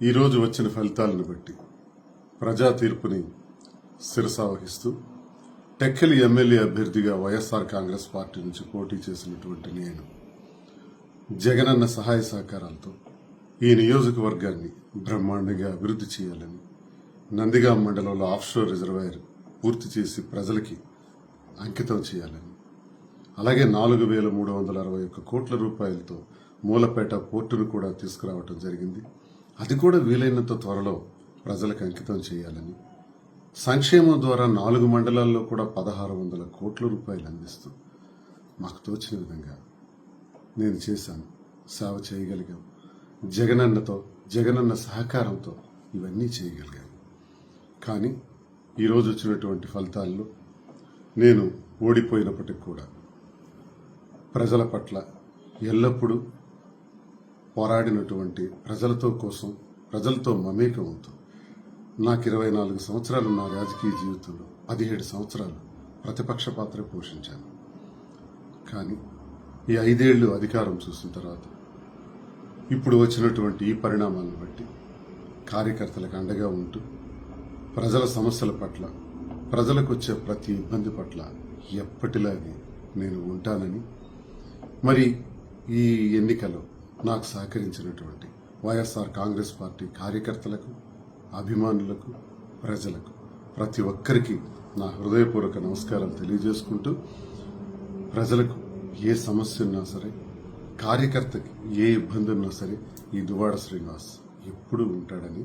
ఈరోజు వచ్చిన ఫలితాలను బట్టి ప్రజా తీర్పుని శిరసావహిస్తూ టెక్కలి ఎమ్మెల్యే అభ్యర్థిగా వైఎస్ఆర్ కాంగ్రెస్ పార్టీ నుంచి పోటీ చేసినటువంటి నేను జగనన్న సహాయ సహకారాలతో ఈ నియోజకవర్గాన్ని బ్రహ్మాండంగా అభివృద్ధి చేయాలని నందిగాం మండలంలో ఆఫ్షోర్ రిజర్వాయర్ పూర్తి చేసి ప్రజలకి అంకితం చేయాలని అలాగే నాలుగు వేల మూడు వందల అరవై ఒక్క కోట్ల రూపాయలతో మూలపేట పోర్టును కూడా తీసుకురావటం జరిగింది. అది కూడా వీలైనంత త్వరలో ప్రజలకు అంకితం చేయాలని. సంక్షేమం ద్వారా నాలుగు మండలాల్లో కూడా పదహారు వందల కోట్ల రూపాయలు అందిస్తూ మాకు తోచిన విధంగా నేను చేశాను. సేవ చేయగలిగాం. జగనన్నతో జగనన్న సహకారంతో ఇవన్నీ చేయగలిగాను. కానీ ఈరోజు వచ్చినటువంటి ఫలితాల్లో నేను ఓడిపోయినప్పటికి కూడా ప్రజల పట్ల ఎల్లప్పుడూ పోరాడినటువంటి ప్రజలతో కోసం ప్రజలతో మమేకం అవుతూ నాకు ఇరవై నాలుగు సంవత్సరాలు నా రాజకీయ జీవితంలో పదిహేడు సంవత్సరాలు ప్రతిపక్ష పాత్ర పోషించాను. కానీ ఈ ఐదేళ్ళు అధికారం చూసిన తర్వాత ఇప్పుడు వచ్చినటువంటి ఈ పరిణామాలను బట్టి కార్యకర్తలకు అండగా ఉంటూ ప్రజల సమస్యల పట్ల ప్రజలకు వచ్చే ప్రతి ఇబ్బంది పట్ల ఎప్పటిలాగే నేను ఉంటానని మరి ఈ ఎన్నికలో నాకు సహకరించినటువంటి వైఎస్ఆర్ కాంగ్రెస్ పార్టీ కార్యకర్తలకు అభిమానులకు ప్రజలకు ప్రతి ఒక్కరికి నా హృదయపూర్వక నమస్కారాలు తెలియజేసుకుంటూ ప్రజలకు ఏ సమస్య ఉన్నా సరే కార్యకర్తకి ఏ ఇబ్బంది ఉన్నా సరే ఈ దువాడ శ్రీనివాస్ ఎప్పుడూ ఉంటాడని